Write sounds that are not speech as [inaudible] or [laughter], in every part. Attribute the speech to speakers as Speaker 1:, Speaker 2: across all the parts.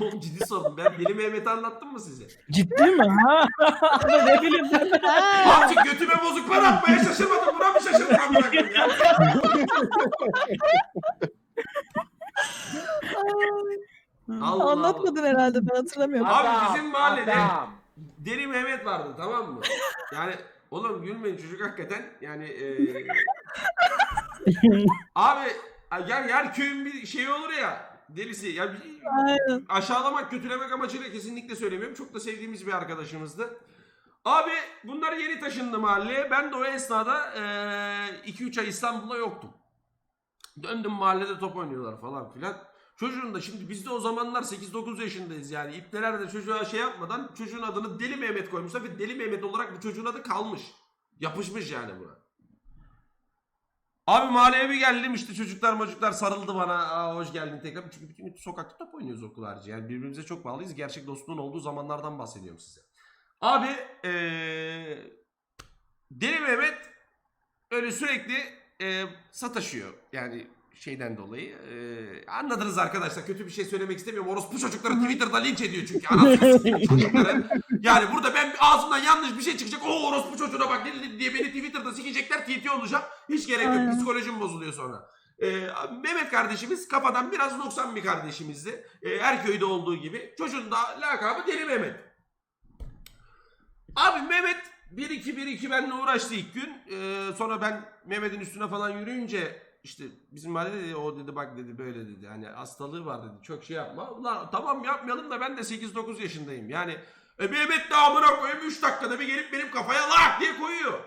Speaker 1: Oğlum ciddi sordum. Ben Deli Mehmet'i anlattım mı size?
Speaker 2: Ciddi mi? Ha? ne bileyim ben.
Speaker 1: Artık götüme bozuk para atmaya şaşırmadım. Buna mı şaşırdım amına koyayım ya? Allah
Speaker 3: Anlatmadın herhalde ben hatırlamıyorum.
Speaker 1: Abi
Speaker 4: Adam,
Speaker 1: bizim mahallede-
Speaker 4: adam.
Speaker 1: Deli Mehmet vardı tamam mı? Yani oğlum gülmeyin çocuk hakikaten yani e... [laughs] abi yani her köyün bir şeyi olur ya delisi ya bir-
Speaker 3: Aynen.
Speaker 1: aşağılamak kötülemek amacıyla kesinlikle söylemiyorum çok da sevdiğimiz bir arkadaşımızdı. Abi bunlar yeni taşındı mahalleye ben de o esnada 2-3 ay İstanbul'da yoktum. Döndüm mahallede top oynuyorlar falan filan. Çocuğun da şimdi biz de o zamanlar 8-9 yaşındayız yani. İpneler de çocuğa şey yapmadan çocuğun adını Deli Mehmet koymuşlar ve Deli Mehmet olarak bu çocuğun adı kalmış. Yapışmış yani buna. Abi mahalleye bir geldim işte çocuklar çocuklar sarıldı bana. Aa, hoş geldin tekrar. Çünkü bütün sokakta top oynuyoruz okul harici. Yani birbirimize çok bağlıyız. Gerçek dostluğun olduğu zamanlardan bahsediyorum size. Abi ee, Deli Mehmet öyle sürekli ee, sataşıyor. Yani şeyden dolayı. Ee, anladınız arkadaşlar. Kötü bir şey söylemek istemiyorum. Orospu çocukları Twitter'da linç ediyor çünkü. Anasını [laughs] sikeyim çocukları. Yani burada ben ağzımdan yanlış bir şey çıkacak. O orospu çocuğuna bak dedi diye beni Twitter'da sikecekler. TT olacağım. Hiç gerek yok. Psikolojim bozuluyor sonra. Ee, Mehmet kardeşimiz kafadan biraz noksan bir kardeşimizdi. Ee, her köyde olduğu gibi. Çocuğun da lakabı Deli Mehmet. Abi Mehmet 1-2-1-2 benimle uğraştı ilk gün. Ee, sonra ben Mehmet'in üstüne falan yürüyünce işte bizim mahallede dedi o dedi bak dedi böyle dedi. Hani hastalığı var dedi. Çok şey yapma. Ulan tamam yapmayalım da ben de 8-9 yaşındayım. Yani e, Mehmet de amına koyayım 3 dakikada bir gelip benim kafaya lak diye koyuyor.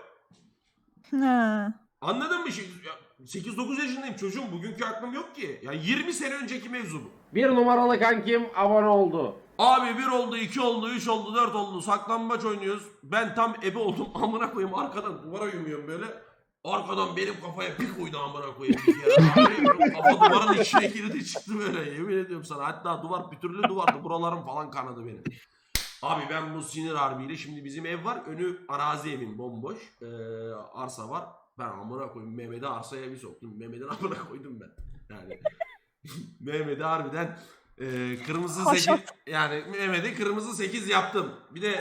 Speaker 3: Ha.
Speaker 1: Anladın mı? Şimdi ya 8-9 yaşındayım çocuğum. Bugünkü aklım yok ki. Ya 20 sene önceki mevzu bu.
Speaker 4: Bir numaralı kankim abone oldu.
Speaker 1: Abi 1 oldu, 2 oldu, 3 oldu, 4 oldu. Saklambaç oynuyoruz. Ben tam ebe oldum. [laughs] Amına koyayım arkadan duvara yumuyorum böyle. Arkadan benim kafaya bir koydu amına koyayım. kere. Kafa duvarın içine girdi çıktı böyle. Yemin ediyorum sana. Hatta duvar pütürlü duvardı. Buralarım falan kanadı benim. Abi ben bu sinir harbiyle şimdi bizim ev var. Önü arazi evin bomboş. Ee, arsa var. Ben amına koyayım Mehmet'i arsaya bir soktum. Mehmet'in [laughs] amına koydum ben. Yani [laughs] Mehmet'i harbiden e, kırmızı
Speaker 3: Haşat.
Speaker 1: 8 yani Mehmet'i kırmızı 8 yaptım. Bir de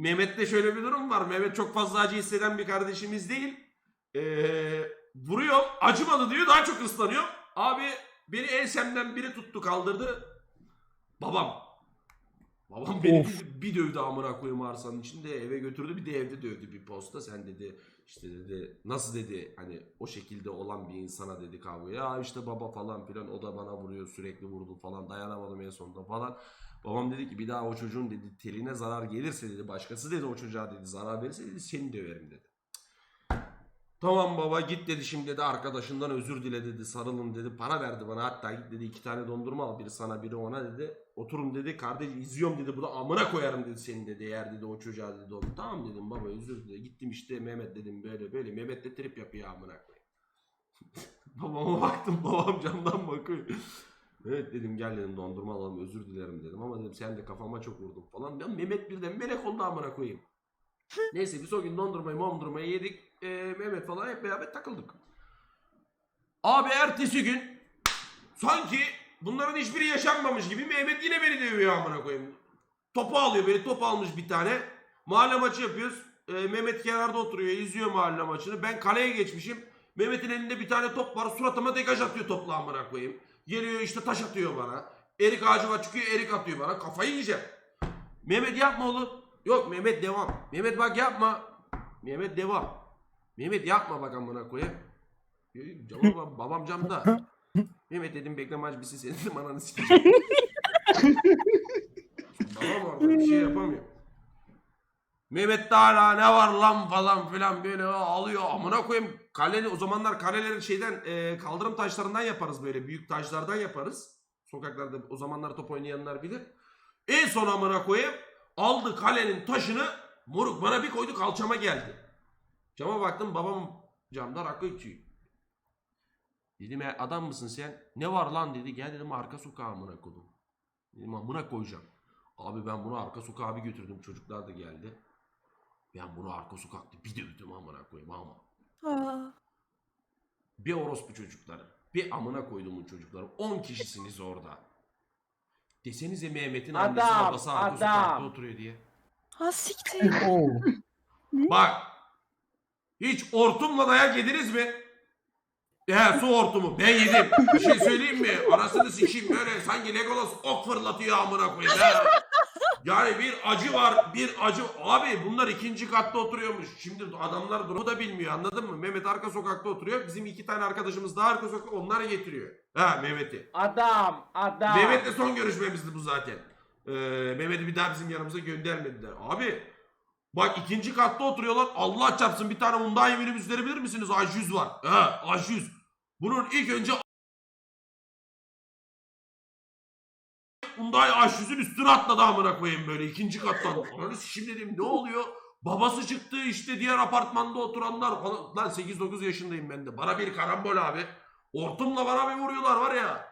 Speaker 1: Mehmet'te şöyle bir durum var. Mehmet çok fazla acı hisseden bir kardeşimiz değil. Ee, vuruyor acımadı diyor daha çok ıslanıyor. Abi beni ensemden biri tuttu kaldırdı. Babam. Babam beni bir, bir dövdü amına koyayım arsanın içinde eve götürdü bir de evde dövdü bir posta. Sen dedi işte dedi nasıl dedi hani o şekilde olan bir insana dedi kavga. Ya işte baba falan filan o da bana vuruyor sürekli vurdu falan dayanamadım en sonunda falan. Babam dedi ki bir daha o çocuğun dedi teline zarar gelirse dedi başkası dedi o çocuğa dedi zarar verirse dedi seni döverim dedi. Tamam baba git dedi şimdi dedi arkadaşından özür dile dedi sarılın dedi para verdi bana. Hatta git dedi iki tane dondurma al biri sana biri ona dedi. Oturun dedi kardeş izliyorum dedi bu da amına koyarım dedi seni dedi eğer dedi o çocuğa dedi oğlum. Tamam dedim baba özür dile. Gittim işte Mehmet dedim böyle böyle. Mehmet de trip yapıyor amına koyayım. [laughs] Babama baktım babam camdan bakıyor. Evet dedim gel dedim dondurma alalım özür dilerim. dedim. Ama dedim sen de kafama çok vurdun. falan. Ben Mehmet birden melek oldu amına koyayım. Neyse biz o gün dondurmayı mondurmayı yedik. Ee, Mehmet falan hep beraber takıldık. Abi ertesi gün sanki bunların hiçbiri yaşanmamış gibi Mehmet yine beni dövüyor amına koyayım. Topu alıyor beni top almış bir tane. Mahalle maçı yapıyoruz. Ee, Mehmet kenarda oturuyor izliyor mahalle maçını. Ben kaleye geçmişim. Mehmet'in elinde bir tane top var. Suratıma degaj atıyor topla amına koyayım. Geliyor işte taş atıyor bana. Erik ağacı var çıkıyor erik atıyor bana. Kafayı yiyeceğim. Mehmet yapma oğlum. Yok Mehmet devam. Mehmet bak yapma. Mehmet devam. Mehmet yapma bak amına koyayım. Babam, babam camda. Mehmet dedim bekle maç bitsin senin dedim ananı sikeceğim. [laughs] babam orada bir şey yapamıyor. Mehmet de hala ne var lan falan filan böyle alıyor amına koyayım. Kale o zamanlar kaleleri şeyden e, kaldırım taşlarından yaparız böyle büyük taşlardan yaparız. Sokaklarda o zamanlar top oynayanlar bilir. En son amına koyayım aldı kalenin taşını moruk bana bir koydu kalçama geldi. Cama baktım babam camda rakı içiyor. Dedim "E, adam mısın sen? Ne var lan dedi. Gel dedim arka sokağa amına koydum. Dedim amına koyacağım. Abi ben bunu arka sokağa bir götürdüm. Çocuklar da geldi. Ben bunu arka sokakta bir dövdüm amına koyayım ama.
Speaker 3: Aa.
Speaker 1: Bir orospu çocukları. Bir amına koyduğumun çocukları. 10 kişisiniz orada. Desenize Mehmet'in
Speaker 4: Adam,
Speaker 1: annesi babası arka
Speaker 4: adam.
Speaker 1: sokakta oturuyor diye.
Speaker 3: Ha siktir.
Speaker 1: Bak. Hiç hortumla dayak yediniz mi? He su hortumu. Ben yedim. Bir şey söyleyeyim mi? Anasını sikeyim böyle sanki Legolas ok fırlatıyor amına koyayım. ha. Yani bir acı var, bir acı. Abi bunlar ikinci katta oturuyormuş. Şimdi adamlar durumu da bilmiyor anladın mı? Mehmet arka sokakta oturuyor. Bizim iki tane arkadaşımız daha arka sokak onlar getiriyor. Ha Mehmet'i.
Speaker 4: Adam, adam.
Speaker 1: Mehmet'le son görüşmemizdi bu zaten. Ee, Mehmet'i bir daha bizim yanımıza göndermediler. Abi bak ikinci katta oturuyorlar. Allah çarpsın bir tane Hyundai minibüs verebilir misiniz? A100 var. Ha A100. Bunun ilk önce Hyundai A100'ün üstüne atladı amına koyayım böyle ikinci kattan. Ananı şimdi dedim ne oluyor? Babası çıktı işte diğer apartmanda oturanlar falan. Lan 8-9 yaşındayım ben de. Bana bir karambol abi. Hortumla bana bir vuruyorlar var ya.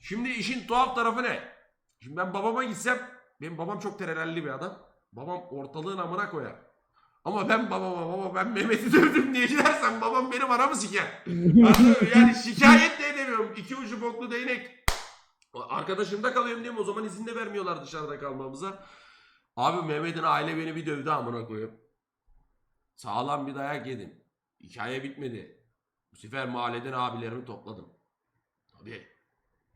Speaker 1: Şimdi işin tuhaf tarafı ne? Şimdi ben babama gitsem, benim babam çok terelelli bir adam. Babam ortalığın amına koyar. Ama ben babama baba ben Mehmet'i dövdüm diye gidersem babam benim aramı siker. [laughs] Yani şikayet de edemiyorum. İki ucu boklu değnek. Arkadaşımda kalıyorum mi? O zaman izin de vermiyorlar dışarıda kalmamıza. Abi Mehmet'in aile beni bir dövdü amına koyup. Sağlam bir dayak yedim. Hikaye bitmedi. Bu sefer mahalleden abilerimi topladım. Tabii.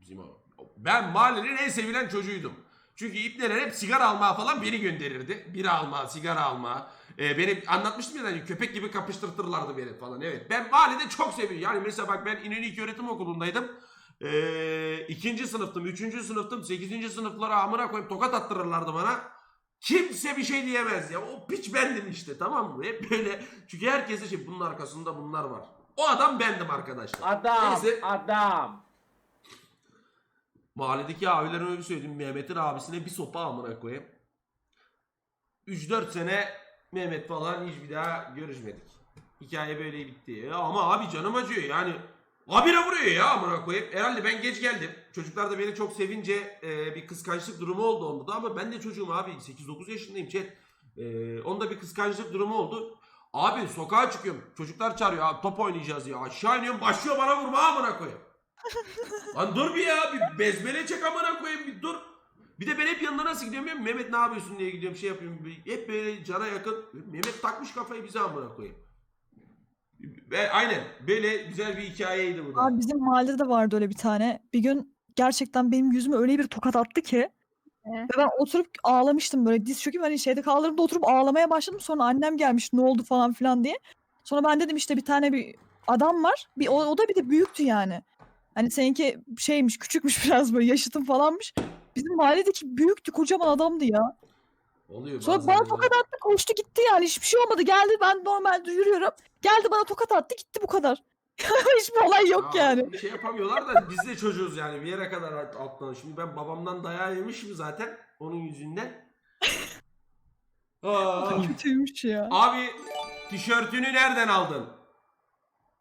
Speaker 1: Bizim o. Ben mahallenin en sevilen çocuğuydum. Çünkü ipneler hep sigara almaya falan beni gönderirdi. Bira alma, sigara alma. Ee, beni anlatmıştım ya hani köpek gibi kapıştırtırlardı beni falan. Evet. Ben mahallede çok seviyorum. Yani mesela bak ben İnönü İlköğretim Okulu'ndaydım. Ee, ikinci sınıftım, üçüncü sınıftım, sekizinci sınıflara amına koyup tokat attırırlardı bana. Kimse bir şey diyemez ya. O piç bendim işte tamam mı? Hep böyle. Çünkü herkese şey bunun arkasında bunlar var. O adam bendim arkadaşlar.
Speaker 4: Adam,
Speaker 1: Neyse.
Speaker 4: adam.
Speaker 1: Mahalledeki abilerime bir söyledim. Mehmet'in abisine bir sopa amına koyayım. 3-4 sene Mehmet falan hiç bir daha görüşmedik. Hikaye böyle bitti. Ya ama abi canım acıyor yani. Abire vuruyor ya amına koyayım. Herhalde ben geç geldim. Çocuklar da beni çok sevince e, bir kıskançlık durumu oldu onda da ama ben de çocuğum abi 8-9 yaşındayım chat. E, onda bir kıskançlık durumu oldu. Abi sokağa çıkıyorum. Çocuklar çağırıyor. Abi top oynayacağız ya. Aşağı iniyorum. Başlıyor bana vurma amına koyayım. Lan dur bir ya bir bezmele çek amına koyayım bir dur. Bir de ben hep yanına nasıl gidiyorum biliyor musun? Mehmet ne yapıyorsun diye gidiyorum şey yapıyorum. Hep böyle cana yakın. Mehmet takmış kafayı bize amına koyayım. Ve aynen böyle güzel bir hikayeydi bu da.
Speaker 3: Abi bizim mahallede de vardı öyle bir tane. Bir gün gerçekten benim yüzüme öyle bir tokat attı ki. Ve ben oturup ağlamıştım böyle diz çöküp hani şeyde kaldırımda oturup ağlamaya başladım. Sonra annem gelmiş ne oldu falan filan diye. Sonra ben dedim işte bir tane bir adam var. Bir, o, o da bir de büyüktü yani. Hani seninki şeymiş küçükmüş [laughs] biraz böyle yaşıtın falanmış. Bizim mahalledeki büyüktü kocaman adamdı ya.
Speaker 1: Oluyor
Speaker 3: Sonra
Speaker 1: bazen
Speaker 3: bana tokat attı koştu gitti yani hiçbir şey olmadı. Geldi ben normalde yürüyorum. Geldi bana tokat attı gitti bu kadar. [laughs] Hiçbir olay yok
Speaker 1: Ya,
Speaker 3: yani.
Speaker 1: Bir şey yapamıyorlar da biz de çocuğuz yani bir yere kadar alt- alttan. Şimdi ben babamdan dayağı yemişim zaten onun yüzünden. [laughs] Aa.
Speaker 3: Kötüymüş ya.
Speaker 1: Abi tişörtünü nereden aldın?